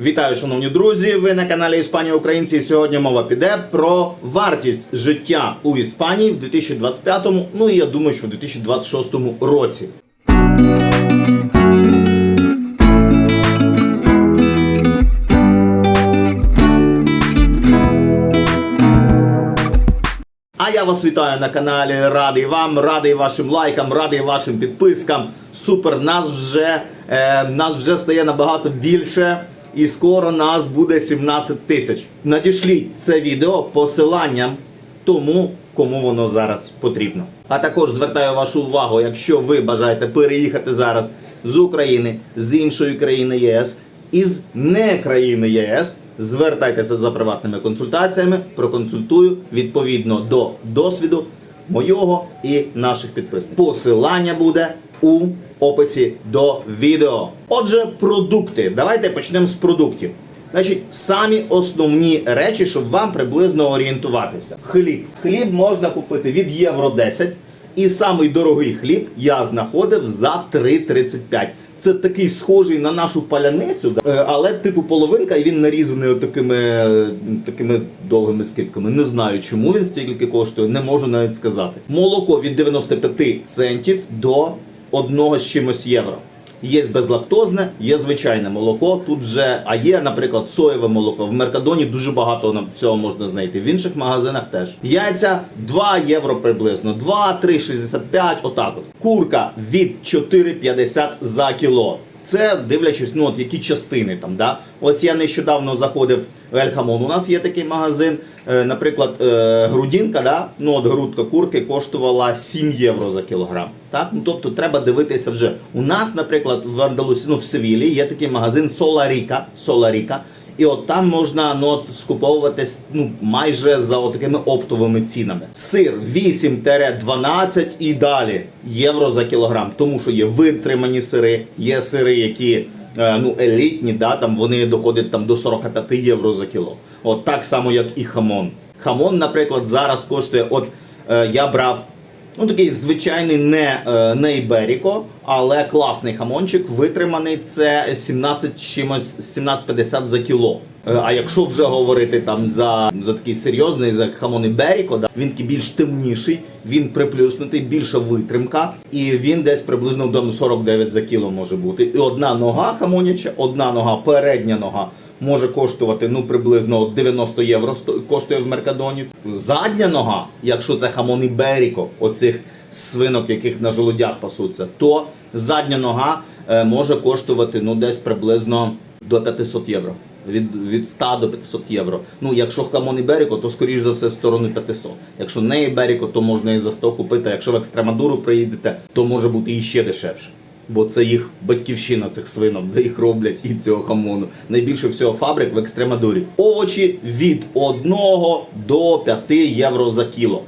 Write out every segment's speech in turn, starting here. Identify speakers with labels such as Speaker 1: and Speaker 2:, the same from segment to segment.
Speaker 1: Вітаю, шановні друзі! Ви на каналі Іспанія Українці. Сьогодні мова піде про вартість життя у Іспанії в 2025, ну і я думаю, що в 2026 році. А я вас вітаю на каналі. Радий вам, радий вашим лайкам, радий вашим підпискам. Супер, нас вже, е, нас вже стає набагато більше. І скоро нас буде 17 тисяч. Надішліть це відео посиланням тому, кому воно зараз потрібно. А також звертаю вашу увагу, якщо ви бажаєте переїхати зараз з України, з іншої країни ЄС, із не країни ЄС, звертайтеся за приватними консультаціями, проконсультую відповідно до досвіду мого і наших підписників. Посилання буде у описі до відео. Отже, продукти. Давайте почнемо з продуктів. Значить, самі основні речі, щоб вам приблизно орієнтуватися. Хліб. Хліб можна купити від євро 10. І самий дорогий хліб я знаходив за 3,35. Це такий схожий на нашу паляницю, е, але типу половинка, і він нарізаний такими, такими довгими скибками. Не знаю, чому він стільки коштує, не можу навіть сказати. Молоко від 95 центів до 1 з чимось євро. Є безлактозне, є звичайне молоко. Тут вже, а є, наприклад, соєве молоко. В Меркадоні дуже багато нам цього можна знайти. В інших магазинах теж. Яйця 2 євро приблизно. 2, 3,65, отак от. Курка від 4,50 за кіло. Це дивлячись, ну от які частини там. Да? Ось я нещодавно заходив в Ельхамон. У нас є такий магазин. Е, наприклад, грудінка грудинка, да? ну от грудка курки коштувала 7 євро за кілограм. Так? Ну, тобто треба дивитися вже. У нас, наприклад, в Андалусі, ну в Севілі є такий магазин Соларіка. Соларіка. І от там можна ну, от, скуповуватись ну, майже за такими оптовими цінами. Сир 8-12 і далі євро за кілограм. Тому що є витримані сири, є сири, які е, ну, елітні, да, там вони доходять там, до 45 євро за кіло. От так само, як і хамон. Хамон, наприклад, зараз коштує, от е, я брав Ну, такий звичайний не, е, не але класний хамончик, витриманий це 17 чимось 17,50 за кіло. Е, А якщо вже говорити там за, за такий серйозний за хамон Іберіко, да, він такий більш темніший, він приплюснутий, більша витримка, і він десь приблизно вдома 49 за кіло може бути. І одна нога хамоняча, одна нога, передня нога. Може коштувати ну приблизно 90 євро коштує в Меркадоні. Задня нога, якщо це хамон Іберіко, оцих свинок, яких на жолудях пасуться, то задня нога е, може коштувати ну десь приблизно до 500 євро. Від, від 100 до 500 євро. Ну, якщо хамон Іберіко, то скоріш за все в сторону 500. Якщо не Іберіко, то можна і за 100 купити. Якщо в Екстремадуру приїдете, то може бути і ще дешевше. Бо це їх батьківщина цих свинок, де їх роблять і цього хамону. Найбільше всього фабрик в Екстремадурі. Овочі від 1 до 5 євро за кіло.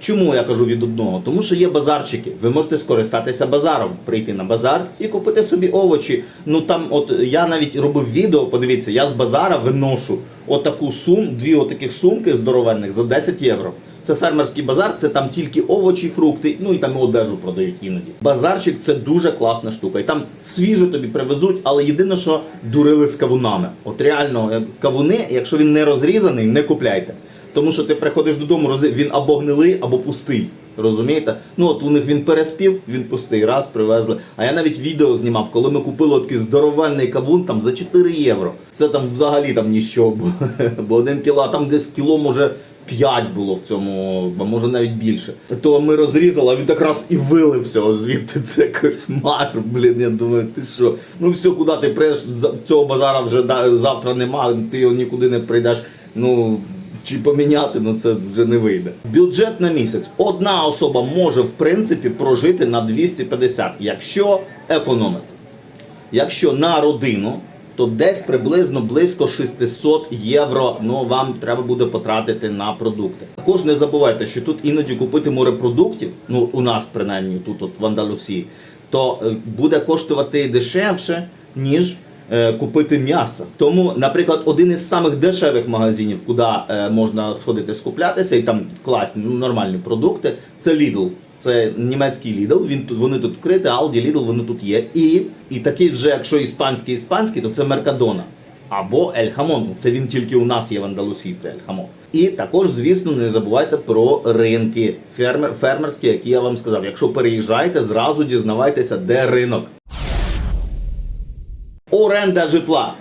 Speaker 1: Чому я кажу від одного? Тому що є базарчики. Ви можете скористатися базаром, прийти на базар і купити собі овочі. Ну там, от я навіть робив відео. Подивіться, я з базара виношу отаку сум, дві отаких сумки здоровенних за 10 євро. Це фермерський базар, це там тільки овочі, фрукти, ну і там і одежу продають іноді. Базарчик це дуже класна штука. І там свіжо тобі привезуть, але єдине, що дурили з кавунами. От реально, е, кавуни, якщо він не розрізаний, не купляйте. Тому що ти приходиш додому, рози- він або гнилий, або пустий. Розумієте? Ну от у них він переспів, він пустий, раз привезли. А я навіть відео знімав, коли ми купили такий здоровенний кавун там за 4 євро. Це там взагалі там ніщо, бо, бо один кіло, а там десь кіло може 5 було в цьому, а може навіть більше. То ми розрізали, а він так раз і вилився звідти. Це кошмар. Блін, я думаю, ти що? Ну все, куди ти прийдеш? Цього базара вже завтра нема, ти його нікуди не прийдеш. Ну. Чи поміняти, ну це вже не вийде. Бюджет на місяць. Одна особа може в принципі прожити на 250, якщо економити. Якщо на родину, то десь приблизно близько 600 євро ну, вам треба буде потратити на продукти. Також не забувайте, що тут іноді купити морепродуктів, ну у нас принаймні тут от в Андалусії, то е, буде коштувати дешевше, ніж купити м'ясо. Тому, наприклад, один із самих дешевих магазинів, куди е, можна сходити скуплятися, і там класні, ну, нормальні продукти, це Lidl. Це німецький Lidl, він тут вони тут відкриті, Aldi, Lidl, вони тут є. І, і такий вже, якщо іспанський іспанський, то це Меркадона. або Ель Хамон. Це він тільки у нас є в Андалусії, це Ель Хамон. І також, звісно, не забувайте про ринки фермер, фермерські, які я вам сказав. Якщо переїжджаєте, зразу дізнавайтеся, де ринок. Оренда житла.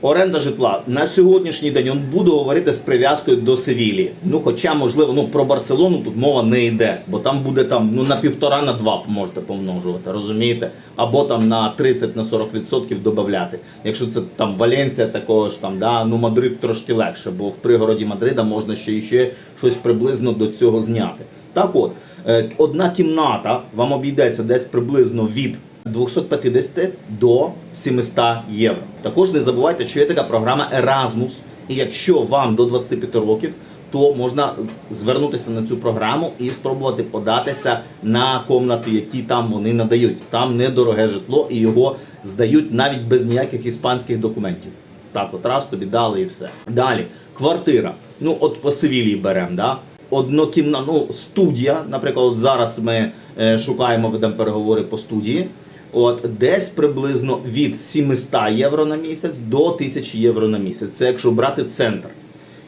Speaker 1: Оренда житла на сьогоднішній день он буду говорити з прив'язкою до Севілії. Ну, хоча, можливо, ну про Барселону тут мова не йде, бо там буде там ну на півтора на два можете помножувати, розумієте? Або там на 30 на 40% додати. Якщо це там Валенсія, такого ж там, да, ну Мадрид трошки легше, бо в пригороді Мадрида можна ще і ще щось приблизно до цього зняти. Так от, е, одна кімната вам обійдеться десь приблизно від 250 до 700 євро. Також не забувайте, що є така програма Erasmus. І якщо вам до 25 років, то можна звернутися на цю програму і спробувати податися на комнати, які там вони надають. Там недороге житло і його здають навіть без ніяких іспанських документів. Так, от раз тобі дали і все. Далі, квартира. Ну, от по Севілії беремо, да? Однокімна, ну, студія. Наприклад, от зараз ми е, шукаємо, ведемо переговори по студії. От десь приблизно від 700 євро на місяць до 1000 євро на місяць. Це якщо брати центр.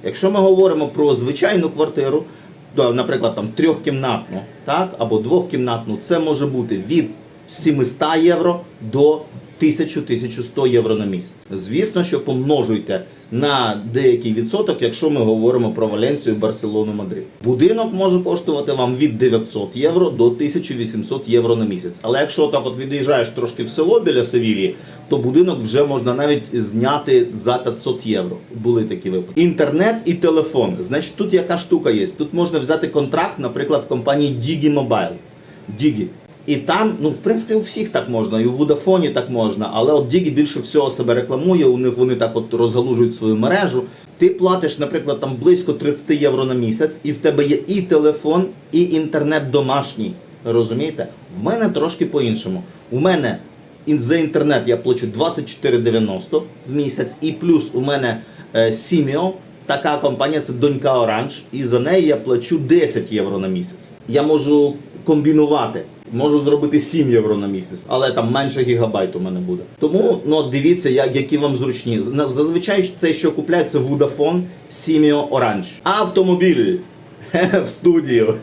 Speaker 1: Якщо ми говоримо про звичайну квартиру, то, наприклад, там трьохкімнатну, так, або двохкімнатну, це може бути від 700 євро до 1000-1100 євро на місяць. Звісно, що помножуйте на деякий відсоток, якщо ми говоримо про Валенсію, Барселону, Мадрид. Будинок може коштувати вам від 900 євро до 1800 євро на місяць. Але якщо так от від'їжджаєш трошки в село біля Севілії, то будинок вже можна навіть зняти за 500 євро. Були такі випадки. Інтернет і телефон. Значить, тут яка штука є? Тут можна взяти контракт, наприклад, в компанії Digi Mobile. Digi. І там, ну в принципі, у всіх так можна, і у Vodafone так можна, але от Digi більше всього себе рекламує, у них вони так от розгалужують свою мережу. Ти платиш, наприклад, там близько 30 євро на місяць, і в тебе є і телефон, і інтернет домашній. Розумієте? В мене трошки по-іншому. У мене за інтернет я плачу 24,90 в місяць, і плюс у мене е, Simio, така компанія, це донька Orange, і за неї я плачу 10 євро на місяць. Я можу комбінувати. Можу зробити 7 євро на місяць, але там менше гігабайт у мене буде. Тому ну дивіться, як, які вам зручні. Зазвичай це, що купляють, це Vodafone, Simio, Orange. Автомобіль. В студію.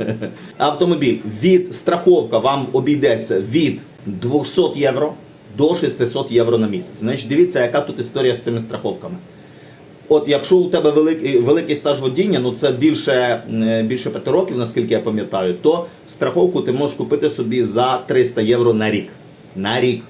Speaker 1: Автомобіль від страховка вам обійдеться від 200 євро до 600 євро на місяць. Значить, дивіться, яка тут історія з цими страховками. От якщо у тебе великий, великий стаж водіння, ну це більше, більше 5 років, наскільки я пам'ятаю, то страховку ти можеш купити собі за 300 євро на рік. На рік.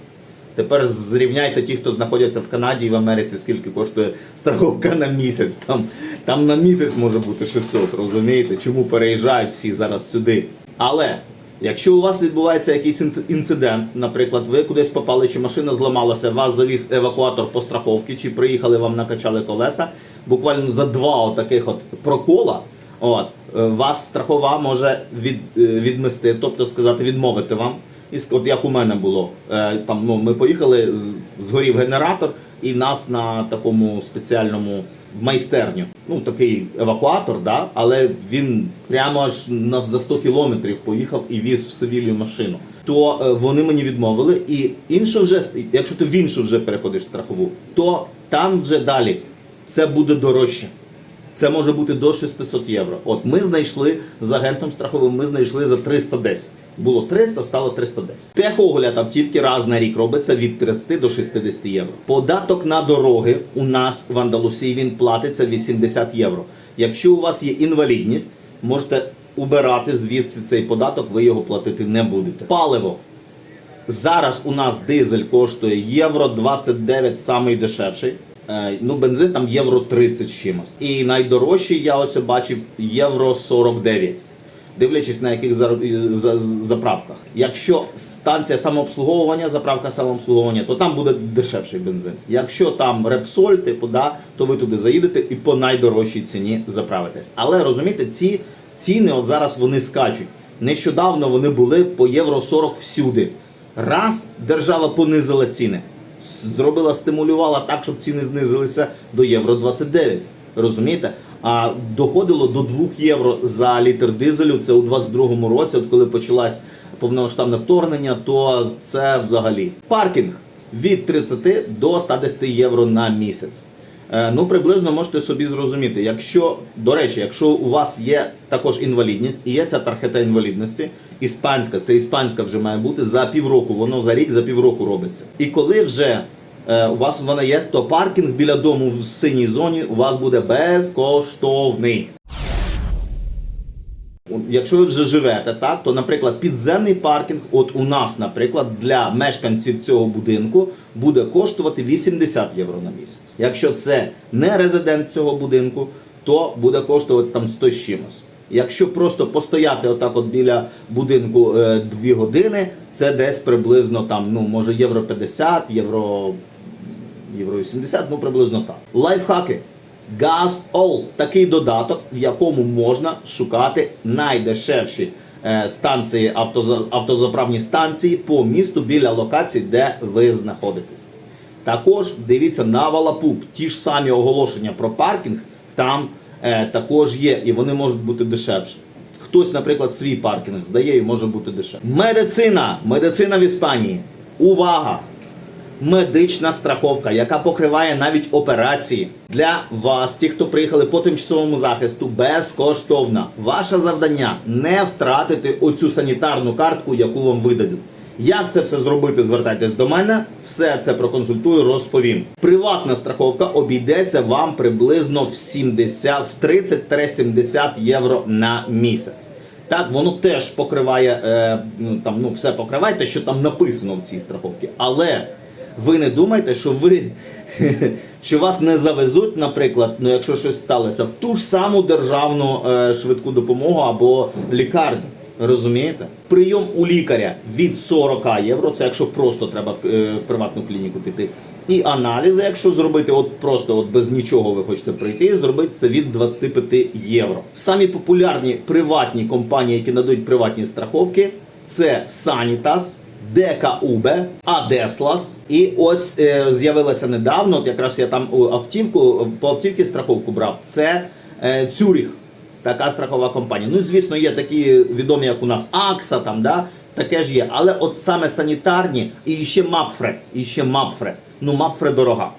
Speaker 1: Тепер зрівняйте ті, хто знаходяться в Канаді і в Америці, скільки коштує страховка на місяць. Там, там на місяць може бути 600, розумієте? Чому переїжджають всі зараз сюди? Але якщо у вас відбувається якийсь ін- інцидент, наприклад, ви кудись попали, чи машина зламалася, вас завіз евакуатор по страховці, чи приїхали вам накачали колеса, буквально за два отаких от прокола. От, е, вас страхова може від, е, відмести, тобто сказати, відмовити вам. І от як у мене було, е, там ну ми поїхали, згорів генератор, і нас на такому спеціальному майстерню. Ну такий евакуатор, да, але він прямо аж на за 100 кілометрів поїхав і віз в Севілію машину. То е, вони мені відмовили, і іншу вже якщо ти в іншу вже переходиш страхову, то там вже далі це буде дорожче. Це може бути до 600 євро. От ми знайшли з агентом страховим, ми знайшли за 310. Було 300, стало 310. Техогляд автівки раз на рік робиться від 30 до 60 євро. Податок на дороги у нас в Андалусії він платиться 80 євро. Якщо у вас є інвалідність, можете убирати звідси цей податок, ви його платити не будете. Паливо. Зараз у нас дизель коштує євро 29, самий дешевший. Е, Ну, бензин там євро 30 з чимось. І найдорожчий я ось бачив євро 49. Дивлячись на яких заправках. Якщо станція самообслуговування, заправка самообслуговування, то там буде дешевший бензин. Якщо там репсоль, типу, да, то ви туди заїдете і по найдорожчій ціні заправитесь. Але розумієте, ці ціни от зараз вони скачуть. Нещодавно вони були по євро 40 всюди. Раз держава понизила ціни, зробила, стимулювала так, щоб ціни знизилися до євро 29. Розумієте? А доходило до 2 євро за літр дизелю. Це у 22-му році, от коли почалась повномасштабне вторгнення, то це взагалі паркінг. від 30 до 110 євро на місяць. Е, Ну, приблизно можете собі зрозуміти, якщо, до речі, якщо у вас є також інвалідність і є ця тархета інвалідності, іспанська, це іспанська вже має бути за півроку, воно за рік, за півроку робиться. І коли вже е, у вас вона є, то паркінг біля дому в синій зоні у вас буде безкоштовний. Якщо ви вже живете, так то, наприклад, підземний паркінг, от у нас, наприклад, для мешканців цього будинку буде коштувати 80 євро на місяць. Якщо це не резидент цього будинку, то буде коштувати там 100 з чимось. Якщо просто постояти отак от біля будинку е, 2 години, це десь приблизно там, ну може євро 50, євро євро 80, ну приблизно так. Лайфхаки. All – такий додаток, в якому можна шукати найдешевші е, станції, автоза- автозаправні станції по місту біля локацій, де ви знаходитесь. Також дивіться на Валапуп, ті ж самі оголошення про паркінг там е, також є, і вони можуть бути дешевші. Хтось, наприклад, свій паркінг здає і може бути дешевше. Медицина. Медицина в Іспанії. Увага! Медична страховка, яка покриває навіть операції для вас, ті, хто приїхали по тимчасовому захисту, безкоштовна. Ваше завдання не втратити оцю санітарну картку, яку вам видадуть. Як це все зробити? Звертайтесь до мене, все це проконсультую, розповім. Приватна страховка обійдеться вам приблизно в 70, в 30-70 євро на місяць. Так, воно теж покриває, е, ну там ну все покриває, те, що там написано в цій страховці. Але ви не думайте, що ви що вас не завезуть, наприклад, ну якщо щось сталося, в ту ж саму державну е, швидку допомогу або лікарню. Розумієте? Прийом у лікаря від 40 євро, це якщо просто треба в, е, в приватну клініку піти. І аналізи, якщо зробити, от просто от без нічого ви хочете прийти, зробити це від 25 євро. Самі популярні приватні компанії, які надають приватні страховки, це Sanitas, ДКУБ, Адеслас. І ось е, з'явилася недавно, от якраз я там автівку, по автівці страховку брав, це е, Цюріх. Така страхова компанія. Ну, звісно, є такі відомі, як у нас Акса, там, да, таке ж є. Але от саме санітарні і ще Мапфре. І ще Мапфре. Ну, Мапфре дорога.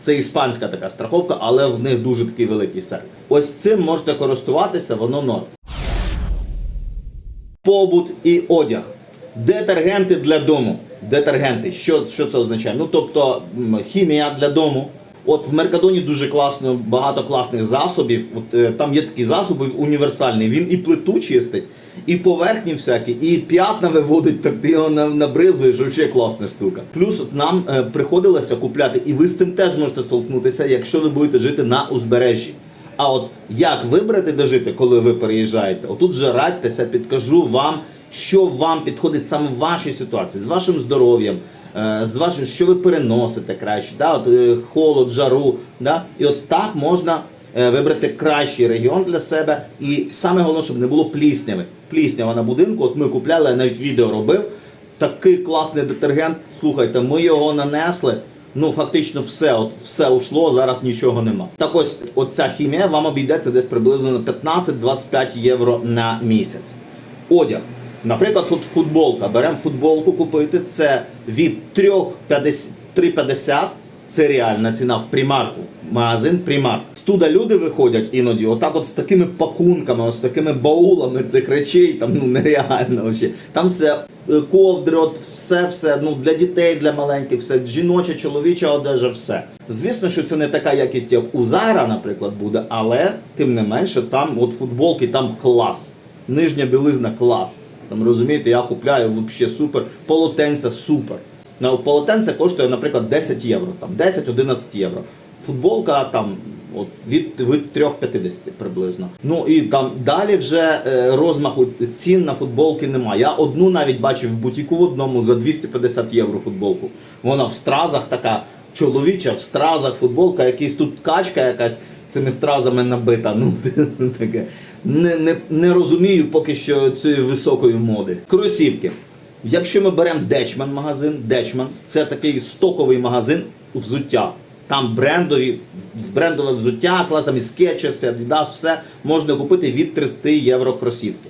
Speaker 1: Це іспанська така страховка, але в них дуже такий великий сервіс. Ось цим можете користуватися, воно норм. Побут і одяг. Детергенти для дому. Детергенти. Що, що це означає? Ну, тобто хімія для дому. От в Меркадоні дуже класно, багато класних засобів. От, е, там є такий засоб універсальний. Він і плиту чистить, і поверхні всякі, і п'ятна виводить, так ти його на- набризуєш, взагалі класна штука. Плюс от нам е, приходилося купляти, і ви з цим теж можете столкнутися, якщо ви будете жити на узбережжі. А от як вибрати, де жити, коли ви переїжджаєте? Отут вже радьтеся, підкажу вам, що вам підходить саме в вашій ситуації, з вашим здоров'ям, е, з вашим, що ви переносите краще, да? от, е, холод, жару. Да? І от так можна е, вибрати кращий регіон для себе. І саме головне, щоб не було плісняви. Пліснява на будинку. От ми купляли, я навіть відео робив. Такий класний детергент. Слухайте, ми його нанесли. Ну, фактично, все, от все ушло, зараз нічого нема. Так ось, оця хімія вам обійдеться десь приблизно на 15-25 євро на місяць. Одяг. Наприклад, тут футболка. Беремо футболку купити. Це від 3,50 3,50 це реальна ціна в примарку. Магазин примарк. Студа люди виходять іноді, отак от з такими пакунками, з такими баулами цих речей, там ну нереально взагалі. Там все е, ковдри, от все, все, ну для дітей, для маленьких, все жіноча, чоловіча одежа, все. Звісно, що це не така якість, як у Зара, наприклад, буде, але тим не менше, там от футболки, там клас. Нижня білизна клас. Там розумієте, я купляю взагалі супер. Полотенця супер. На полотенце коштує, наприклад, 10 євро, там 10-11 євро. Футболка там от, від, від 3,50 приблизно. Ну і там далі вже е, розмаху цін на футболки немає. Я одну навіть бачив в бутіку в одному за 250 євро футболку. Вона в стразах така чоловіча, в стразах футболка, якийсь тут качка якась цими стразами набита. Ну таке. Не, не, не розумію поки що цієї високої моди. Кросівки. Якщо ми беремо Дечман магазин, Дечман це такий стоковий магазин взуття. Там брендові, брендове взуття, клас там і Skechers, Adidas, все можна купити від 30 євро кросівки.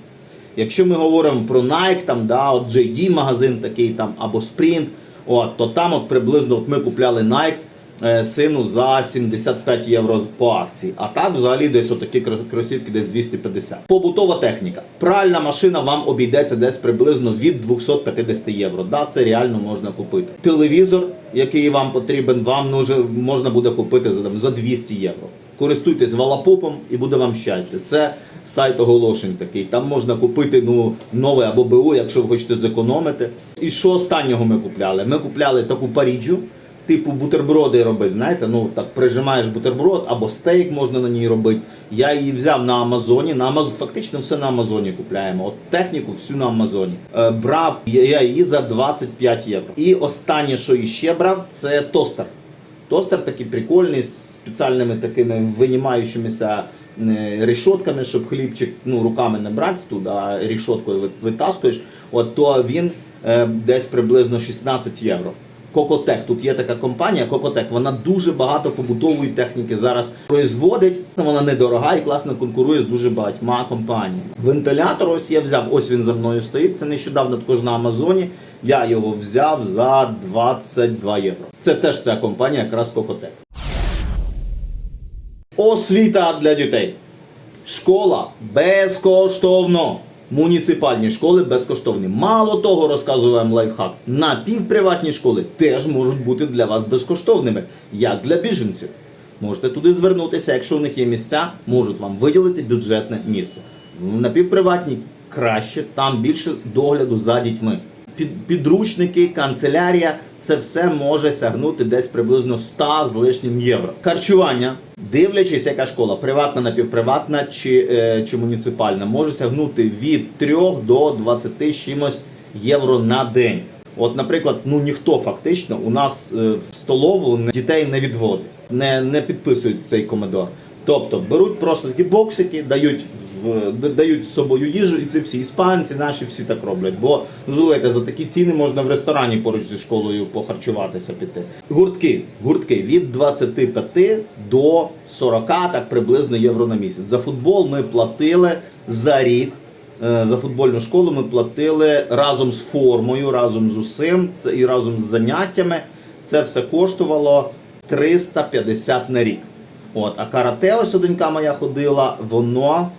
Speaker 1: Якщо ми говоримо про Nike, там, да, от JD магазин такий там, або Sprint, От, то там от приблизно от ми купляли Nike сину за 75 євро по акції. А так взагалі десь отакі кро- кросівки десь 250. Побутова техніка. Пральна машина вам обійдеться десь приблизно від 250 євро. Да, це реально можна купити. Телевізор, який вам потрібен, вам можна буде купити за, там, за 200 євро. Користуйтесь валапопом і буде вам щастя. Це сайт оголошень такий. Там можна купити ну, нове або БУ, якщо ви хочете зекономити. І що останнього ми купляли? Ми купляли таку паріджу, типу бутерброди робити. Знаєте, ну так прижимаєш бутерброд або стейк можна на ній робити. Я її взяв на Амазоні. На Амаз... Фактично все на Амазоні купляємо. От техніку всю на Амазоні. Е, брав я її за 25 євро. І останнє, що іще брав, це тостер. Тостер такий прикольний з спеціальними такими винімаючимися е, щоб хлібчик ну, руками не брати туди, а решоткою ви- витаскуєш. От то він е, десь приблизно 16 євро. Кокотек, тут є така компанія, Кокотек, вона дуже багато побутової техніки зараз производить. Вона недорога і класно конкурує з дуже багатьма компаніями. Вентилятор ось я взяв, ось він за мною стоїть. Це нещодавно також на Амазоні. Я його взяв за 22 євро. Це теж ця компанія, якраз Кокотек. Освіта для дітей. Школа безкоштовно. Муніципальні школи безкоштовні. Мало того, розказую вам лайфхак. Напівприватні школи теж можуть бути для вас безкоштовними, як для біженців. Можете туди звернутися, якщо у них є місця, можуть вам виділити бюджетне місце. Напівприватні краще, там більше догляду за дітьми. Під, підручники, канцелярія це все може сягнути десь приблизно 100 з лишнім євро. Харчування, дивлячись, яка школа, приватна, напівприватна чи, е, чи муніципальна, може сягнути від 3 до 20 чимось євро на день. От, наприклад, ну ніхто фактично у нас е, в столову дітей не відводить, не, не підписують цей комедор. Тобто беруть просто такі боксики, дають в дають з собою їжу, і це всі іспанці, наші всі так роблять. Бо ну, за такі ціни можна в ресторані поруч зі школою похарчуватися піти. Гуртки, гуртки від 25 до 40, так приблизно євро на місяць. За футбол ми платили за рік. е, За футбольну школу ми платили разом з формою, разом з усім, і разом з заняттями. Це все коштувало 350 на рік. От, а карате, ось донька моя ходила, воно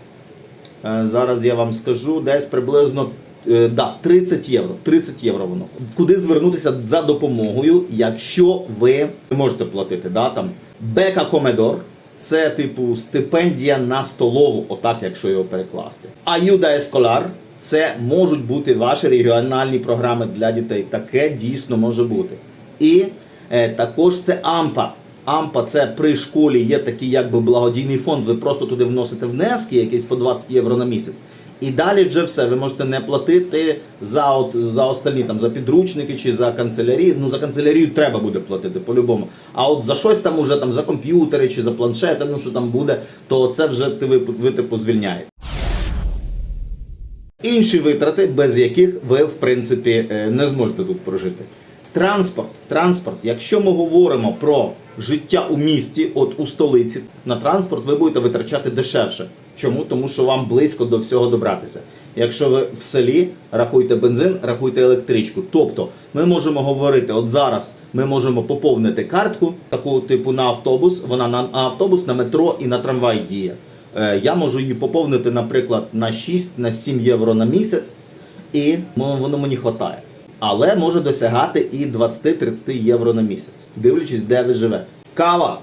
Speaker 1: е, зараз я вам скажу, десь приблизно е, да, 30 євро. 30 євро воно. Куди звернутися за допомогою, якщо ви можете платити? Да, там, Бека Комедор. Це типу стипендія на столову, отак, якщо його перекласти. Аюда Есколар це можуть бути ваші регіональні програми для дітей. Таке дійсно може бути. І е, також це Ампа. Ампа це при школі є такий якби благодійний фонд. Ви просто туди вносите внески, якісь по 20 євро на місяць. І далі вже все. Ви можете не платити за от, за остальні там за підручники чи за канцелярію. Ну за канцелярію треба буде платити по-любому. А от за щось там уже там за комп'ютери чи за планшети, ну що там буде, то це вже ти ви, ви типу звільняєте. Інші витрати, без яких ви, в принципі, е, не зможете тут прожити. Транспорт. Транспорт. Якщо ми говоримо про життя у місті, от у столиці, на транспорт ви будете витрачати дешевше. Чому? Тому що вам близько до всього добратися. Якщо ви в селі, рахуйте бензин, рахуйте електричку. Тобто ми можемо говорити, от зараз ми можемо поповнити картку, таку типу на автобус, вона на автобус, на метро і на трамвай діє. Е, Я можу її поповнити, наприклад, на 6 на 7 євро на місяць, і воно мені вистачає. Але може досягати і 20-30 євро на місяць, дивлячись, де ви живете. Кава.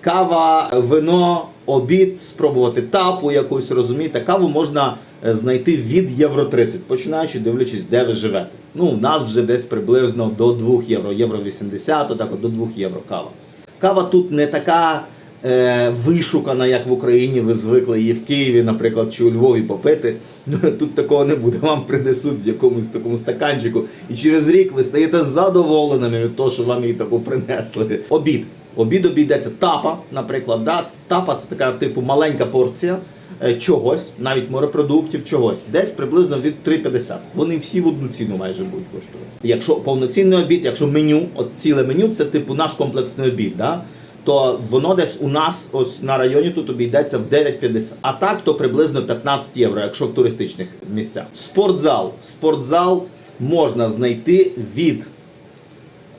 Speaker 1: Кава, вино, обід, спробувати тапу якусь, розумієте. Каву можна е, знайти від євро 30, починаючи дивлячись, де ви живете. Ну, у нас вже десь приблизно до 2 євро, євро 80, отак от до 2 євро кава. Кава тут не така е, вишукана, як в Україні. Ви звикли її в Києві, наприклад, чи у Львові попити. Ну, тут такого не буде. Вам принесуть в якомусь такому стаканчику. І через рік ви стаєте задоволеними від того, що вам її таку принесли. Обід. Обід обійдеться тапа, наприклад. Да? Тапа це така типу маленька порція е, чогось, навіть морепродуктів, чогось, десь приблизно від 3,50. Вони всі в одну ціну майже будуть коштувати. Якщо повноцінний обід, якщо меню, от ціле меню, це типу наш комплексний обід. Да? То воно десь у нас ось на районі тут обійдеться в 9,50. А так то приблизно 15 євро, якщо в туристичних місцях. Спортзал. Спортзал можна знайти від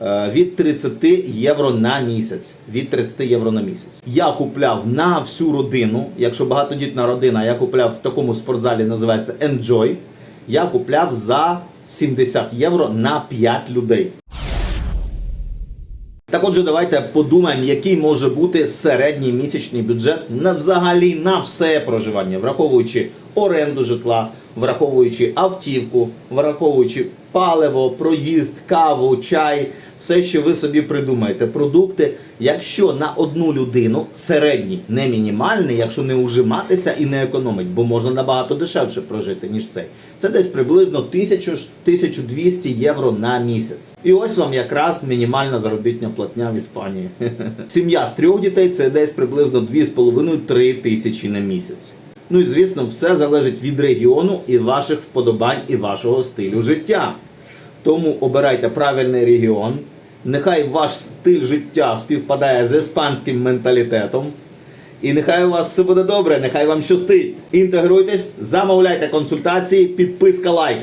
Speaker 1: е, від 30 євро на місяць. Від 30 євро на місяць. Я купляв на всю родину. Якщо багатодітна родина, я купляв в такому спортзалі, називається Enjoy. Я купляв за 70 євро на 5 людей. Так отже, давайте подумаємо, який може бути середній місячний бюджет на взагалі на все проживання, враховуючи оренду житла, враховуючи автівку, враховуючи паливо, проїзд, каву, чай, все, що ви собі придумаєте, продукти. Якщо на одну людину середній, не мінімальний, якщо не ужиматися і не економить, бо можна набагато дешевше прожити, ніж цей. Це десь приблизно 1000 ж- 1200 євро на місяць. І ось вам якраз мінімальна заробітня платня в Іспанії. Сім'я з трьох дітей це десь приблизно 2,5-3 тисячі на місяць. Ну і звісно, все залежить від регіону і ваших вподобань і вашого стилю життя. Тому обирайте правильний регіон. Нехай ваш стиль життя співпадає з іспанським менталітетом. І нехай у вас все буде добре, нехай вам щастить. Інтегруйтесь, замовляйте консультації, підписка лайк.